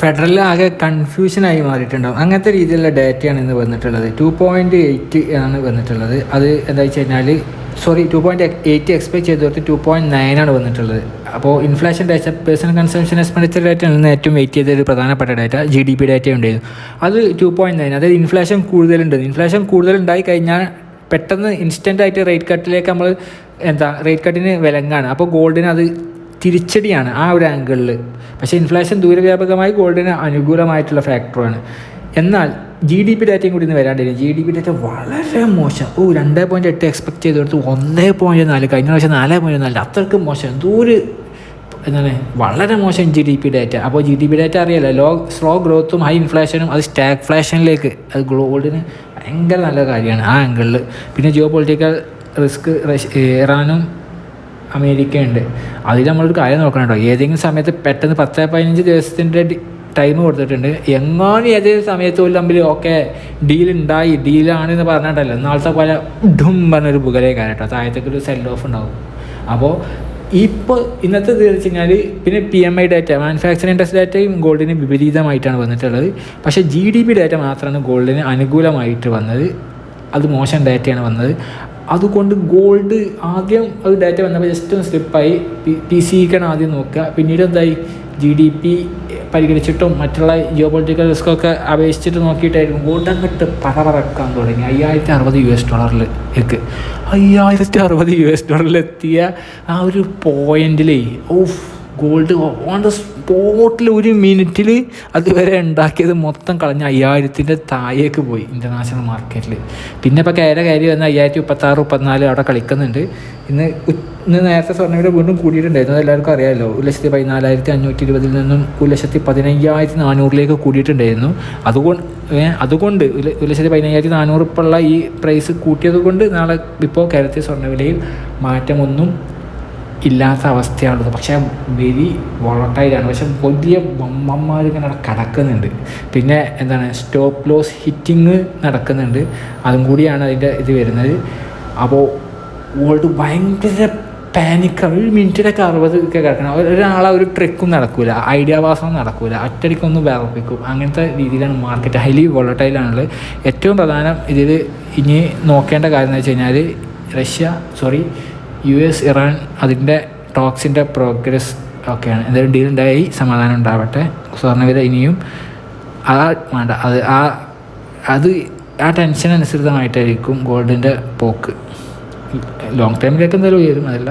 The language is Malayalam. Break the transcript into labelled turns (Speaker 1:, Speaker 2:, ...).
Speaker 1: ഫെഡറൽ ആകെ കൺഫ്യൂഷനായി മാറിയിട്ടുണ്ടാവും. അങ്ങനത്തെ രീതിയിലുള്ള ഡാറ്റയാണ് ഇന്ന് വന്നിട്ടുള്ളത്. ടു പോയിന്റ് എയ്റ്റ് ആണ് വന്നിട്ടുള്ളത്. അത് എന്താ വെച്ച് കഴിഞ്ഞാൽ sorry two point eight expect ചെയ്തിട്ട് ടു പോയിന്റ് നയൻ ആണ് വന്നിട്ടുള്ളത്. അപ്പോൾ inflation data personal consumption expenditure data ആണ് ഏറ്റവും വെയിറ്റ് ചെയ്ത ഒരു പ്രധാനപ്പെട്ട data G D P data ഉണ്ടായിരുന്നു. അത് ടു പോയിന്റ് നയൻ അതായത് ഇൻഫ്ലേഷൻ കൂടുതലുണ്ട്. ഇൻഫ്ലേഷൻ കൂടുതലുണ്ടായി കഴിഞ്ഞാൽ പെട്ടെന്ന് ഇൻസ്റ്റന്റ് ആയിട്ട് റേറ്റ് കട്ടിലേക്ക് നമ്മൾ എന്താ റേറ്റ് കട്ടിന് വിലങ്ങാണ്. അപ്പോൾ ഗോൾഡിന് അത് തിരിച്ചടിയാണ് ആ ഒരു ആംഗിളിൽ പക്ഷേ ഇൻഫ്ലേഷൻ ദൂരവ്യാപകമായി ഗോൾഡിന് അനുകൂലമായിട്ടുള്ള ഫാക്ടറാണ് എന്നാൽ ജി ഡി പി ഡാറ്റയും കൂടി ഇന്ന് വരാണ്ടിരുന്നു ജി ഡി പി ഡാറ്റ വളരെ മോശം. ഓ രണ്ട് പോയിന്റ് എട്ട് എക്സ്പെക്ട് ചെയ്തെടുത്ത് ഒന്നേ പോയിന്റ് നാല് കഴിഞ്ഞ പ്രാവശ്യം നാല് പോയിന്റ് നാല് അത്രയ്ക്ക് മോശം. ഒരു എന്താണ് വളരെ മോശം ജി ഡി പി ഡാറ്റ അപ്പോൾ ജി ഡി പി ഡാറ്റ അറിയാലോ ലോ സ്ലോ ഗ്രോത്തും ഹൈ ഇൻഫ്ലേഷനും അത് സ്റ്റാഗ്ഫ്ലേഷനിലേക്ക് അത് ഗോൾഡിന് ഭയങ്കര നല്ല കാര്യമാണ് ആ ആംഗിളിൽ പിന്നെ ജിയോ പൊളിറ്റിക്കൽ റിസ്ക് ഇറാനും അമേരിക്കയുണ്ട്. അതിൽ നമ്മളൊരു കാര്യം നോക്കണം കേട്ടോ ഏതെങ്കിലും സമയത്ത് പെട്ടെന്ന് പത്ത് പതിനഞ്ച് ദിവസത്തിന്റെ ടൈം കൊടുത്തിട്ടുണ്ട്. എങ്ങാനും ഏതെങ്കിലും സമയത്ത് ഒരു തമ്മിൽ ഓക്കെ ഡീൽ ഉണ്ടായി ഡീലാണ് എന്ന് പറഞ്ഞിട്ടല്ലോ നാളത്തെ പോലെ ഡും പറഞ്ഞൊരു പുകലേ കേട്ടോ. താഴത്തേക്ക് ഒരു സെൽ ഓഫ് ഉണ്ടാവും. അപ്പോൾ ഇപ്പോൾ ഇന്നത്തെ ഇത് വെച്ച് കഴിഞ്ഞാൽ പിന്നെ P M I data manufacturing industry ഡാറ്റയും ഗോൾഡിന് വിപരീതമായിട്ടാണ് വന്നിട്ടുള്ളത്. പക്ഷേ ജി ഡി പി ഡാറ്റ മാത്രമാണ് ഗോൾഡിന് അനുകൂലമായിട്ട് വന്നത്. അത് മോശം ഡാറ്റയാണ് വന്നത്. അതുകൊണ്ട് ഗോൾഡ് ആദ്യം അത് ഡാറ്റ വന്നപ്പോൾ ജസ്റ്റ് ഒന്ന് സ്ലിപ്പായി പി പി സിക്കാണ് ആദ്യം നോക്കുക. പിന്നീട് എന്തായി? ജി ഡി പി പരിഗണിച്ചിട്ടും മറ്റുള്ള ജിയോ പൊളിറ്റിക്കൽ റിസ്ക്കൊക്കെ അപേക്ഷിച്ചിട്ട് നോക്കിയിട്ടായിരുന്നു. ഗോൾഡ് അങ്ങോട്ട് പറപറക്കാൻ തുടങ്ങി. അയ്യായിരത്തി അറുപത് യു എസ് ഡോളറിൽ എക്ക് അയ്യായിരത്തി അറുപത് യു എസ് ഡോളറിലെത്തിയ ആ ഒരു പോയിന്റിലേ ഓഫ് ഗോൾഡ് ഓൺ ദ സ്പോട്ടിൽ ഒരു മിനിറ്റിൽ അതുവരെ ഉണ്ടാക്കിയത് മൊത്തം കളഞ്ഞ് അയ്യായിരത്തിന്റെ താഴേക്ക് പോയി ഇന്റർനാഷണൽ മാർക്കറ്റിൽ പിന്നെ ഇപ്പോൾ കയറി കയറി വന്ന അയ്യായിരത്തി മുപ്പത്താറ് മുപ്പത്തിനാല് അവിടെ കളിക്കുന്നുണ്ട്. ഇന്ന് ഇന്ന് നേരത്തെ സ്വർണയുടെ വീണ്ടും കൂടിയിട്ടുണ്ടായിരുന്നു. എല്ലാവർക്കും അറിയാമല്ലോ ഒരു ലക്ഷത്തി പതിനാലായിരത്തി അഞ്ഞൂറ്റി ഇരുപതിൽ നിന്നും ഒരു ലക്ഷത്തി പതിനയ്യായിരത്തി നാനൂറിലേക്ക് കൂടിയിട്ടുണ്ടായിരുന്നു. അതുകൊണ്ട് അതുകൊണ്ട് ഒരു ലക്ഷത്തി പതിനയ്യായിരത്തി നാനൂറ് ഇപ്പോൾ ഈ പ്രൈസ് കൂട്ടിയത് കൊണ്ട് നാളെ ഇപ്പോൾ കേരളത്തിൽ സ്വർണവിലയിൽ മാറ്റമൊന്നും ഇല്ലാത്ത അവസ്ഥയാണുള്ളത്. പക്ഷേ വെരി വോളട്ടൈലാണ്. പക്ഷെ വലിയ ബൊമ്മന്മാർ ഇങ്ങനെ കിടക്കുന്നുണ്ട്. പിന്നെ എന്താണ് സ്റ്റോപ്പ് ലോസ് ഹിറ്റിങ് നടക്കുന്നുണ്ട്. അതും കൂടിയാണ് അതിന്റെ ഇത് വരുന്നത്. അപ്പോൾ ഓൾഡ് ഭയങ്കര പാനിക്കാണ് ഒരു മിനിറ്റിലൊക്കെ അറുപത് ഒക്കെ കിടക്കണം. ഒരു- ഒരാളെ ഒരു ട്രിക്കും നടക്കില്ല ഐഡിയ പാസവും നടക്കില്ല ഒറ്റടിക്കൊന്ന് വിറപ്പിക്കും. അങ്ങനത്തെ രീതിയിലാണ് മാർക്കറ്റ് ഹൈലി വോളട്ടൈലാണുള്ളത് ഏറ്റവും പ്രധാനം ഇതിൽ ഇനി നോക്കേണ്ട കാര്യം എന്ന് വെച്ച് കഴിഞ്ഞാൽ Russia sorry U S Iran അതിന്റെ ടോക്സിന്റെ പ്രോഗ്രസ് ഒക്കെയാണ്. എന്തായാലും ഡീൽ ഉണ്ടായി സമാധാനം ഉണ്ടാവട്ടെ. സ്വർണവില ഇനിയും ആ വേണ്ട അത് ആ അത് ആ ടെൻഷൻ അനുസൃതമായിട്ടായിരിക്കും ഗോൾഡിന്റെ പോക്ക്. ലോങ് ടൈമിലേക്ക് എന്തായാലും ഉയരും അതല്ല.